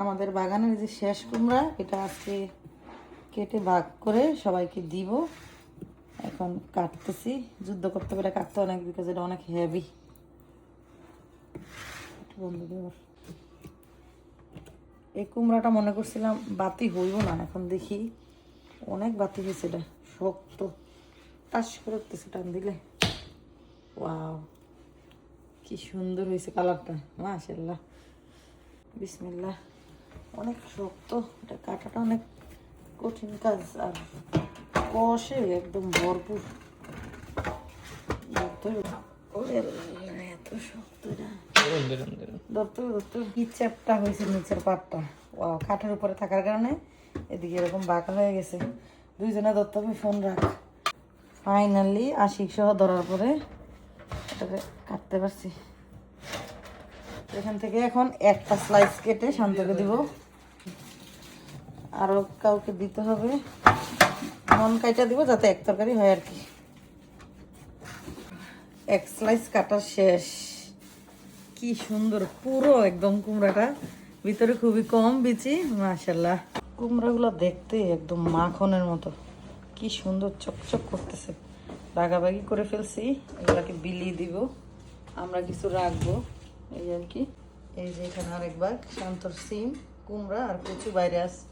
আমাদের বাগানের যে শেষ কুমড়া, এটা আজকে কেটে ভাগ করে সবাইকে দিব। এখন কাটতেছি। যুদ্ধ করতে পেরে কাটতে অনেক বিকজ এটা অনেক হেভি এই কুমড়াটা মনে করছিলাম বাতি হইব না, এখন দেখি অনেক বাতি হয়েছে এটা, শক্ত। টাস করে উঠতেছে টান দিলে। ওয়াও কি সুন্দর হয়েছে কালারটা মাশাল্লাহ বিসমিল্লাহ। অনেক শক্ত এটা কাটাটা অনেক কঠিন কাজ আর কষে একদম ভরপুর। ধরতে হবে। এত শক্ত এটা। ধরতে ধরতে কি চ্যাপটা হয়েছে নিচের পাটটা? ও কাঠের উপরে থাকার কারণে এদিকে এরকম বাঁকা হয়ে গেছে। দুইজনে ধরতে হবে ফোন রাখ। ফাইনালি আশিক সহ ধরার পরে এটাকে কাটতে পারছি। এখান থেকে এখন একটা স্লাইস কেটে শান্তকে দিব। আরও কাউকে দিতে হবে। মন কাইটা দিব যাতে এক তরকারি হয় আর কি। এক স্লাইস কাটা শেষ। কি সুন্দর, পুরো একদম কুমড়াটা। ভিতরে খুবই কম বিচি মাশাল্লাহ কুমড়াগুলো দেখতে একদম মাখনের মতো। কি সুন্দর চকচক করতেছে। বাগাবাগি করে ফেলছি, এগুলাকে বিলিয়ে দিব। আমরা কিছু রাখব। এই আর কি। এই যে এখানে আরেকবার শান্তর সিম কুমড়া আর কচু বাইরে আছে।